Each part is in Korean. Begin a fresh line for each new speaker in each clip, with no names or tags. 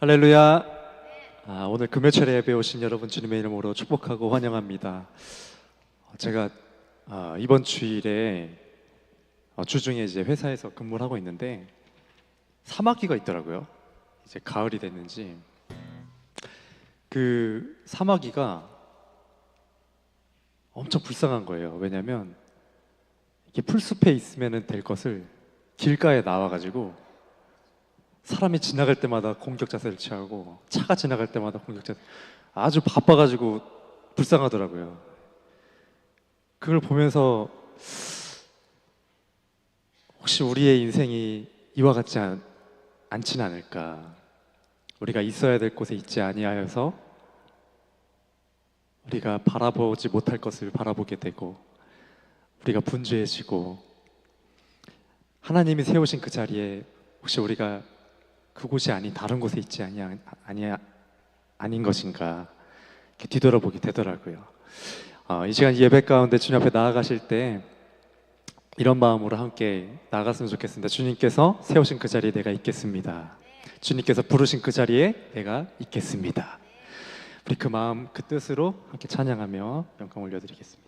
할렐루야. 아, 오늘 금요철에 예배 오신 여러분 주님의 이름으로 축복하고 환영합니다. 어, 제가 아, 이번 주일에 어, 주중에 이제 회사에서 근무를 하고 있는데 사마귀가 있더라고요. 이제 가을이 됐는지 그 사마귀가 엄청 불쌍한 거예요. 왜냐하면 이게 풀숲에 있으면 될 것을 길가에 나와가지고 사람이 지나갈 때마다 공격 자세를 취하고 차가 지나갈 때마다 공격 자세 아주 바빠가지고 불쌍하더라고요. 그걸 보면서 혹시 우리의 인생이 이와 같지 않, 않진 않을까? 우리가 있어야 될 곳에 있지 아니하여서 우리가 바라보지 못할 것을 바라보게 되고 우리가 분주해지고 하나님이 세우신 그 자리에 혹시 우리가 그곳이 아닌 다른 곳에 있지 아니 아니 아닌 것인가 이렇게 뒤돌아보게 되더라고요. 어, 이 시간 예배 가운데 주님 앞에 나아가실 때 이런 마음으로 함께 나아갔으면 좋겠습니다. 주님께서 세우신 그 자리에 내가 있겠습니다. 주님께서 부르신 그 자리에 내가 있겠습니다. 우리 그 마음 그 뜻으로 함께 찬양하며 영광 올려드리겠습니다.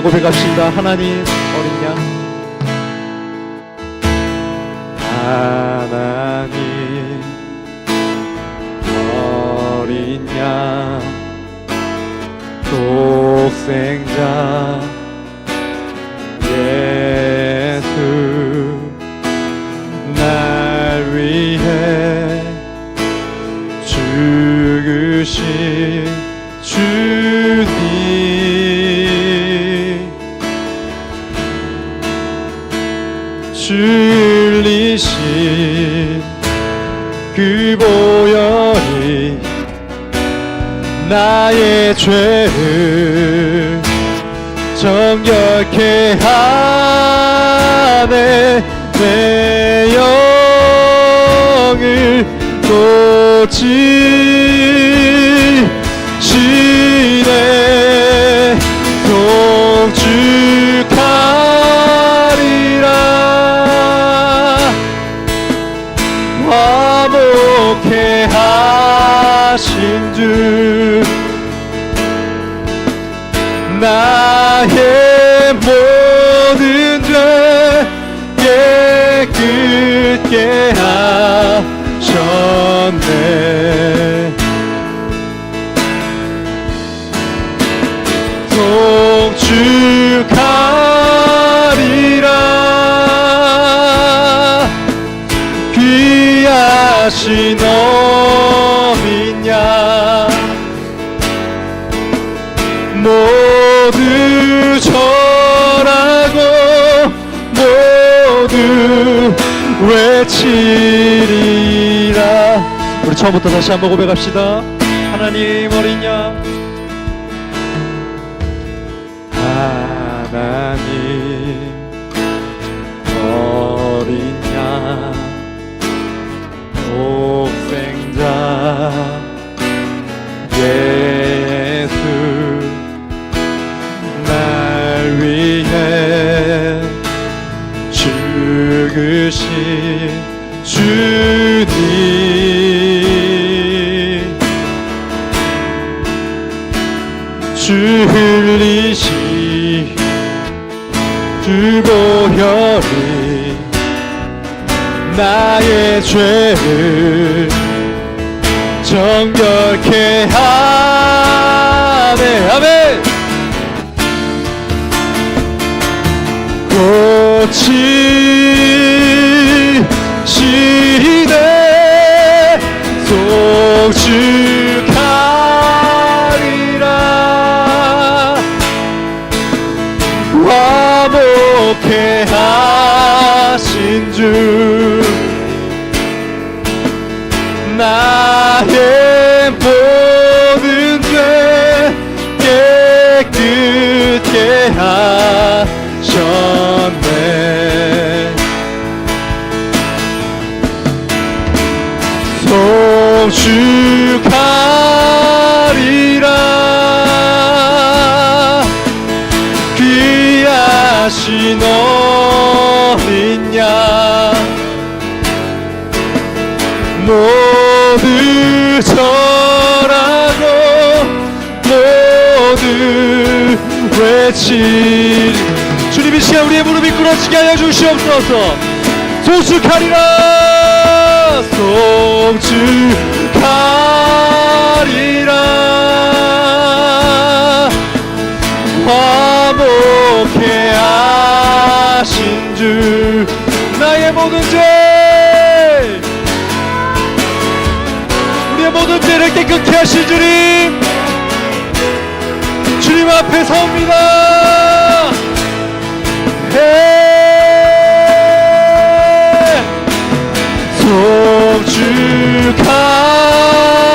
함께 고백합시다. 하나님 줄리신 그 보혈이 나의 죄를 정결케 하네. 내 영을 고치시네 나 외치리라. 우리 처음부터 다시 한번 고백합시다. 하나님 어린 양. 하나님 어린 양. 독생자. 예수. 날 위해 죽으신 주님. 흘리시 주 보혈이 나의 죄를 정결케 하네. 아멘. 꽃이 외치 주님 이 시간 우리의 무릎이 꿇어지게 하여 주시옵소서. 송축하리라. 송축하리라. 화목해 하신 주 나의 모든 죄. 우리의 모든 죄를 깨끗게 하신 주님 주님 앞에 섭니다. 해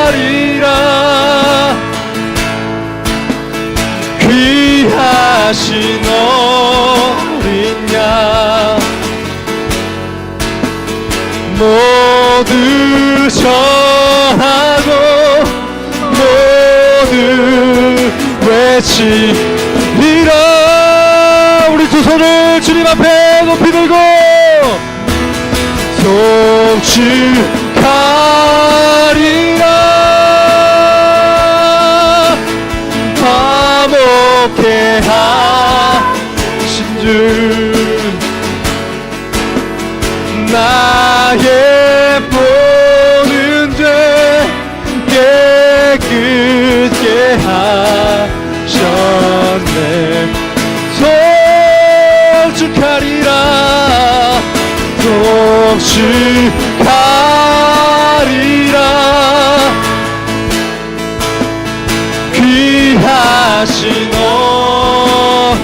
송축하리라. 귀하신 어 외치리라 우리 두 손을 주님 앞에 높이 들고. 송축하리라. 화목해 하신 주 나의 하셨네 송축하리라. 송축하리라. 귀하신 어린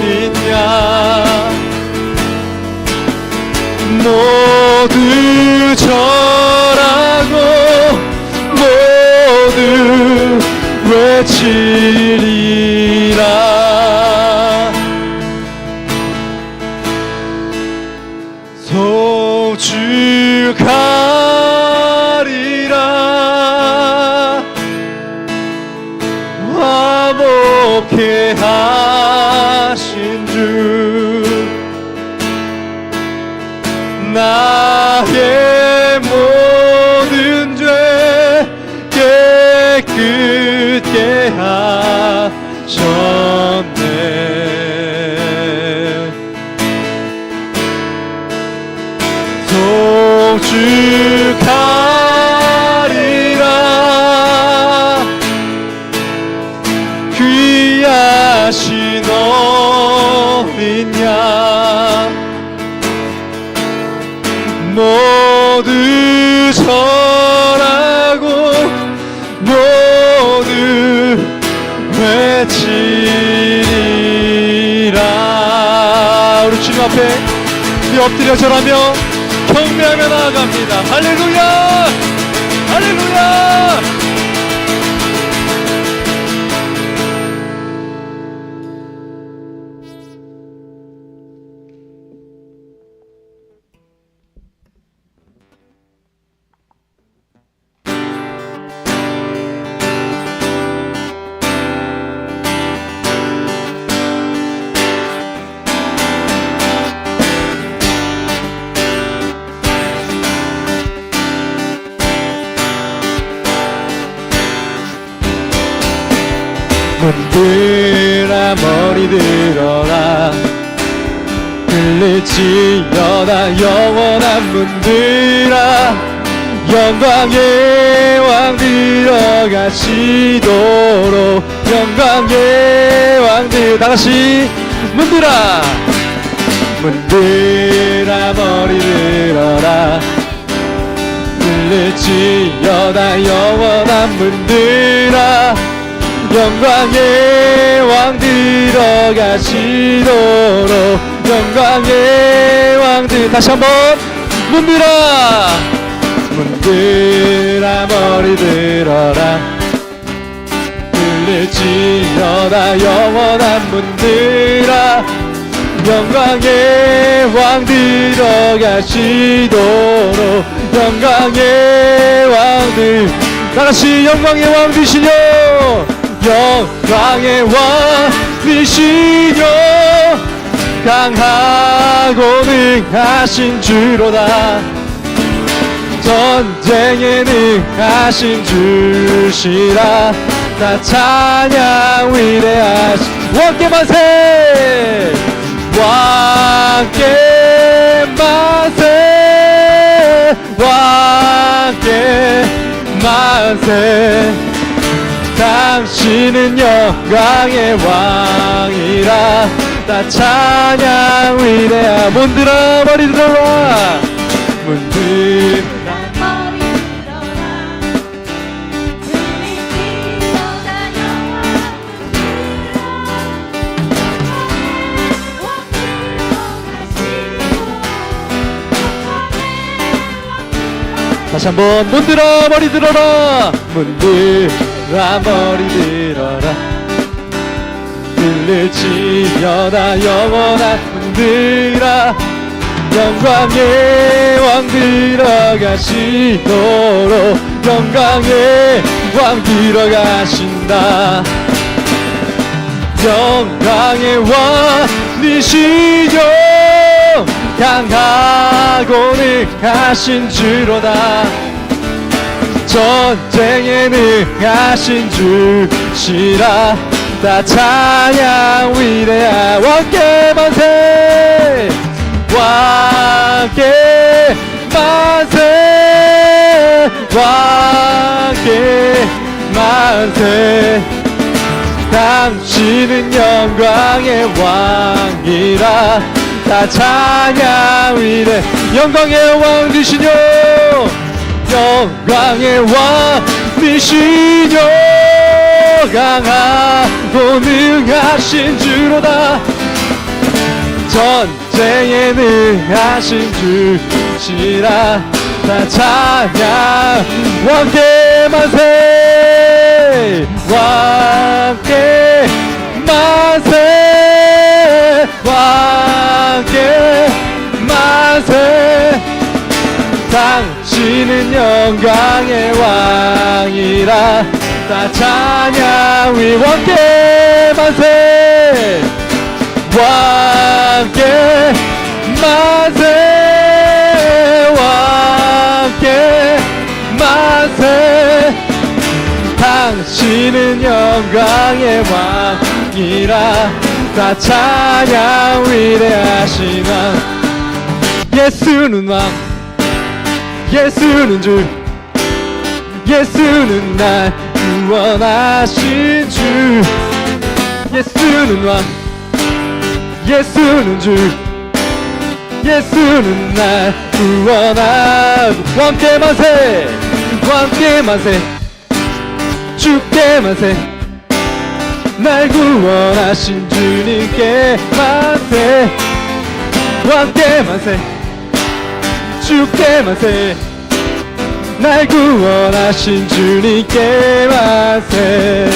양 모두 절하고 모두 외치리 화 주님 앞에 엎드려 절하며 경배하며 나아갑니다. 할렐루야 들아 머리 들어라. 들릴지어다 영원한 문 들아. 영광의 왕 들어가시도록. 영광의 왕들 다같이 문 들아 문 들아 머리 들어라. 들릴지어다 영원한 문 들아 영광의 왕 들어가시도록. 영광의 왕들 다시 한번 문들아 문들아 머리 들어라. 들릴지어다 영원한 문들아 영광의 왕 들어가시도록. 영광의 왕들 다같이 영광의 왕 되시뇨 영광의 왕 되시뇨 강하고 능하신 주로다. 전쟁에 능하신 주시라. 나 찬양 위대하신 왕께 만세! 왕께 만세! 왕께 만세 당신은 영광의 왕이라 나 찬양 위대하 문들어 머리 들어라 문들. 다시 한번 문 들어 머리 들어라 문들 아 머리 들어라. 들릴지어다 영원한 문들아. 영광의 왕 들어가시도록 영광의 왕 들어가신다. 영광의 왕이시여 강하고 능하신 주로다 전쟁에 능하신 주시라. 다 찬양 위대하 왕께 만세. 왕께 만세. 왕께 만세. 당신은 영광의 왕이라. 다 찬양 위대 영광의 왕 되시뇨 영광의 왕 되시뇨 강하고 능하신 주로다. 전쟁에 능하신 주시라. 다 찬양 왕께 만세 왕께 만세 왕께 만세. 당 신은 영광의 왕이라 다 찬양 위 왕께 만세. 왕께 만세. 왕께 만세. 당신은 영광의 왕이라 다 찬양 위대하신 왕 예수는 왕 예수는 주 예수는 날 구원하신 주. 예수는 왕 예수는 주. 예수는 날 구원하고 왕께 만세 왕께 만세. 주께 만세. 날 구원하신 주님께 만세. 왕께 만세 주께 만 세. 날 구원하신 주님께 만 세.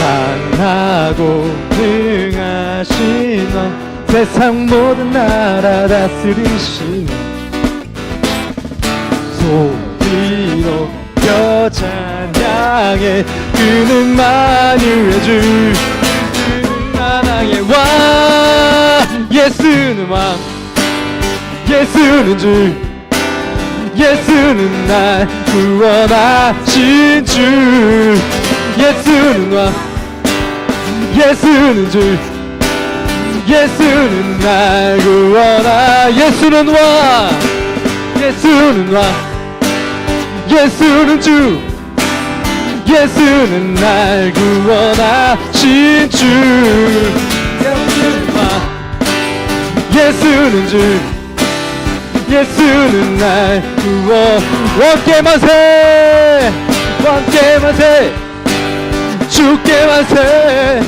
강하고 능하신 왕 세상 모든 나라 다스리신 소리로 여 찬양해 그는 만유의 주 그는 나라의 왕. 예수는 왕 예수는 주 예수는 날 구원하신 주. 예수는 왕 예수는 주 예수는 날 구원하 예수는 왕 예수는 왕 예수는 주. 예수는 날 구원하신 주. 예수는 왕 예수는 주 예수는 날 구원 왕께 만세! 왕께 만세! 주께 만 세!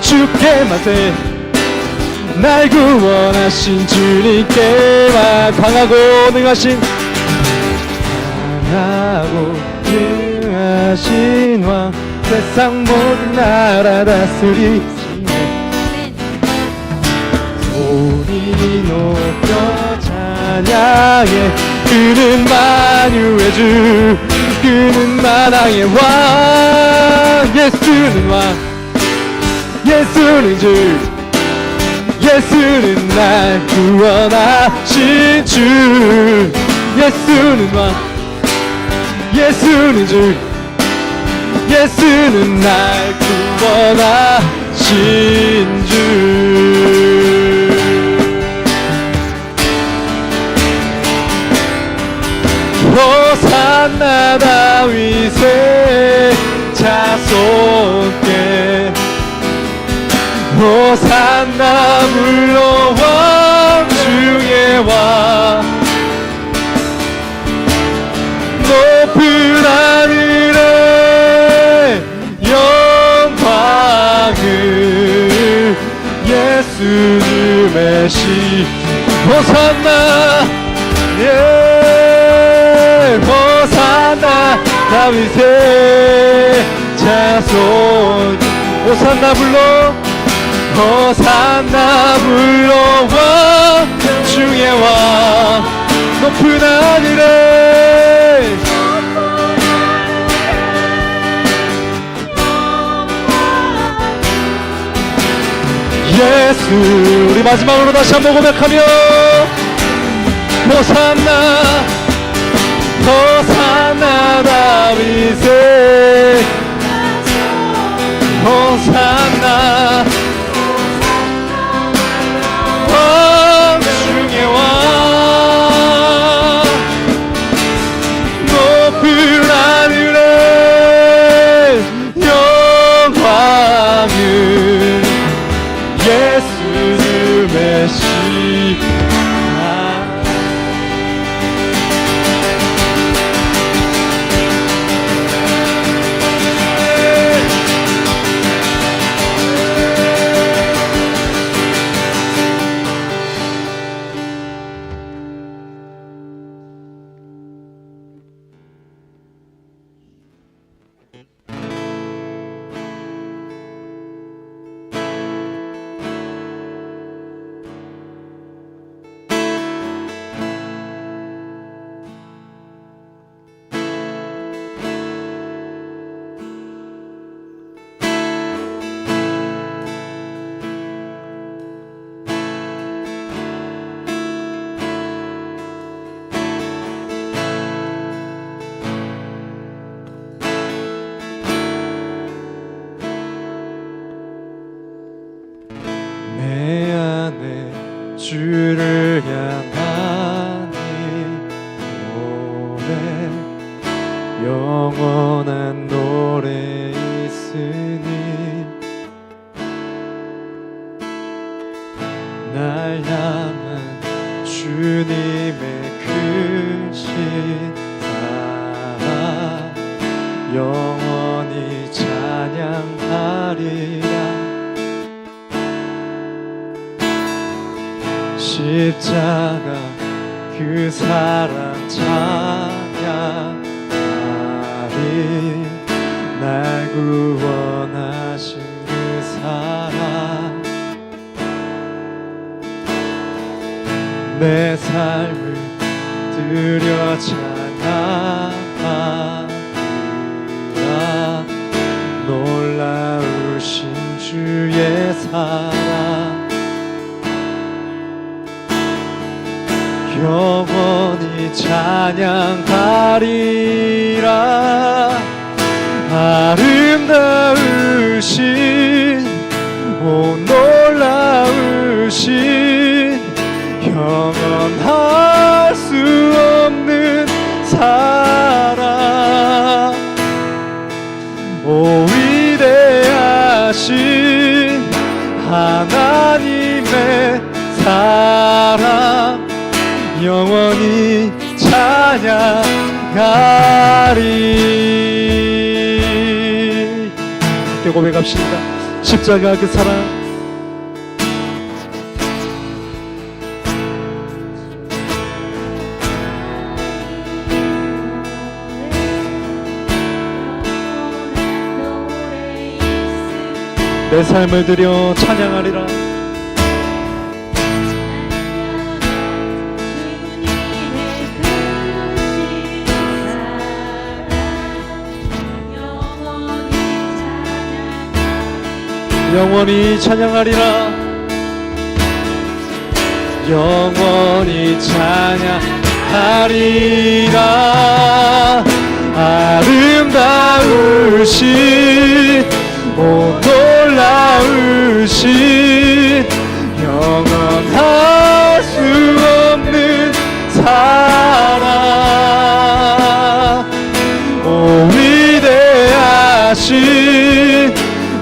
주께 만 세! 날 구원하신 주님께만 강하고 능하신 강하고 능하신 왕 세상 모든 나라 다스리시네 소리 높여 찬양해. 그는 만유의 주 그는 만왕의 왕. 예수는 왕 예수는 주 예수는 날 구원하신 주. 예수는 왕 예수는 주 예수는 날 구원하신 주. 호산나 다윗의 자손께 호산나 물러 다윗의 자손. 호산나 불러. 호산나 불러와. 중에 와. 높은 하늘에. 예수 우리 마지막으로 다시 한번 고백하며 호산나 호산나 다윗의 호산 영원한 노래 있으니 날 향한 주님의 크신 사랑 영원히 찬양하리라. 십자가 그 사랑 찬양하리 날 구원하신 그 사랑. 내 삶을 드려 찬양하리라 놀라우신 주의 사랑. 영원히 찬양하리라 아름다우신 오 놀라우신 영원할 수 없는 사랑. 오 위대하신 하나님의 사랑. 영원히 찬양하리 함께 고백합시다. 십자가 그 사랑. 내 삶을 드려 찬양하리라 영원히 찬양하리라. 영원히 찬양하리라. 아름다우신 오 놀라우신 영원할 수 없는 사랑. 오 위대하신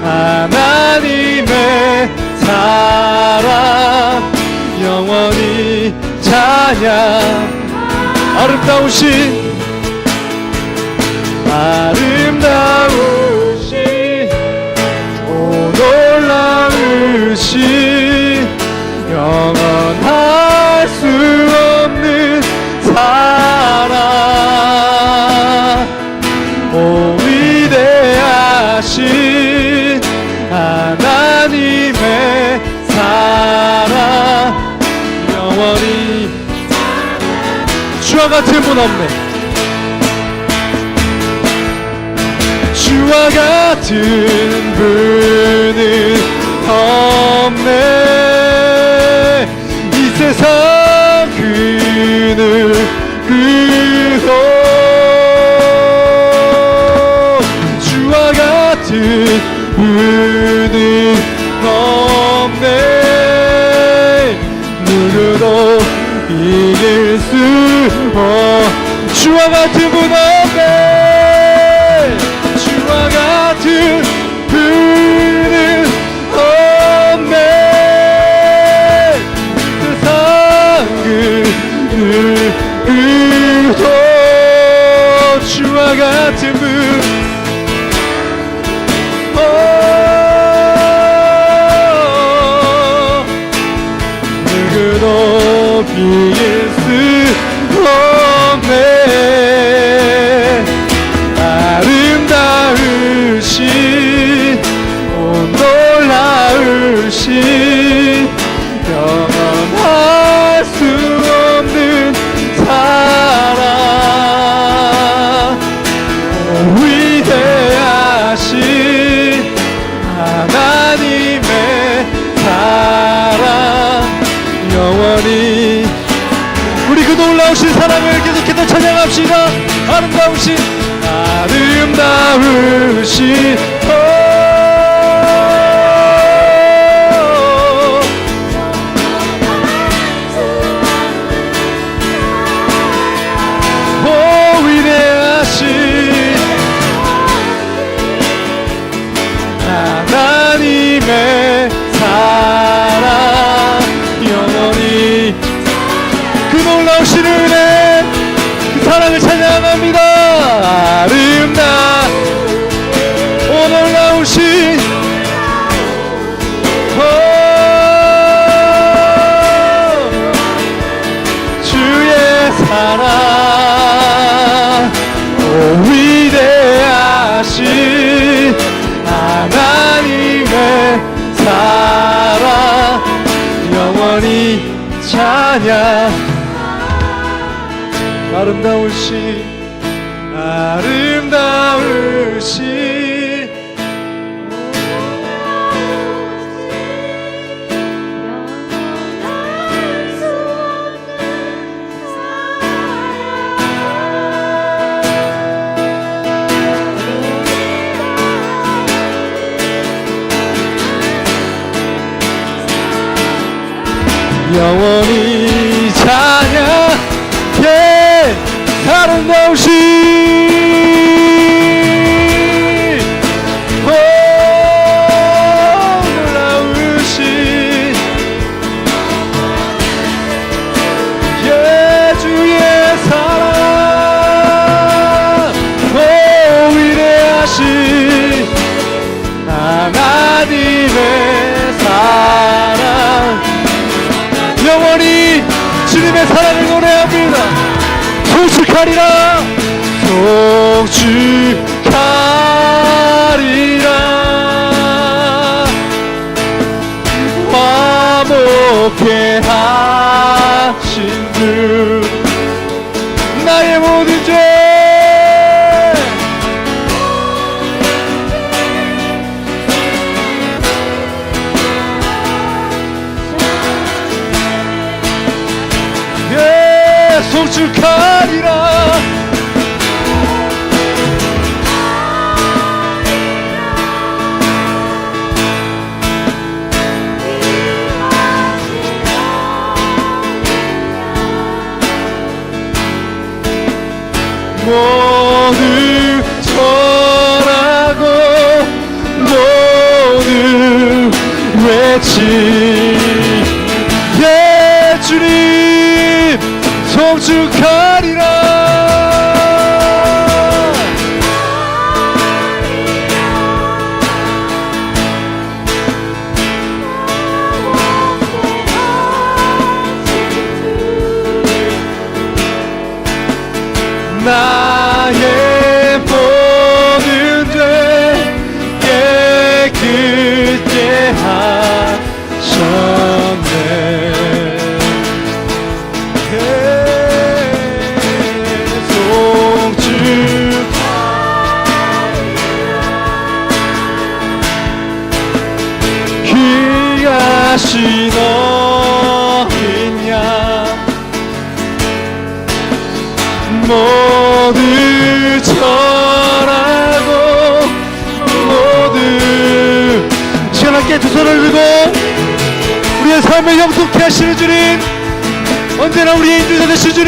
하나님 의 사랑 영원히 찬양 아름다우신 아름다우신 오 놀라우신 영원 같은 분 없네. 주와 같은 분은 없네. 이 세상 그늘 그도 주와 같은 분은 없네. 누구도 없. 주와 같은 분 없네 아름 오 놀라우신 예주의 사랑 오 위대하신 하나님의 사랑 영원히 주님의 사랑을 노래합니다. 송축하리라 송축하리라. 화목해 하신 주 나의 모든 죄. 예, 송축하리라 모두 전하고 모두 외치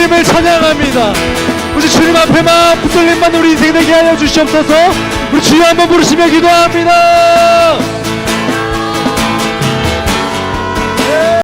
주님을 찬양합니다. 우리 주님 앞에만 붙들림만 우리 인생 되게 하여 주시옵소서. 우리 주여 한번 부르시며 기도합니다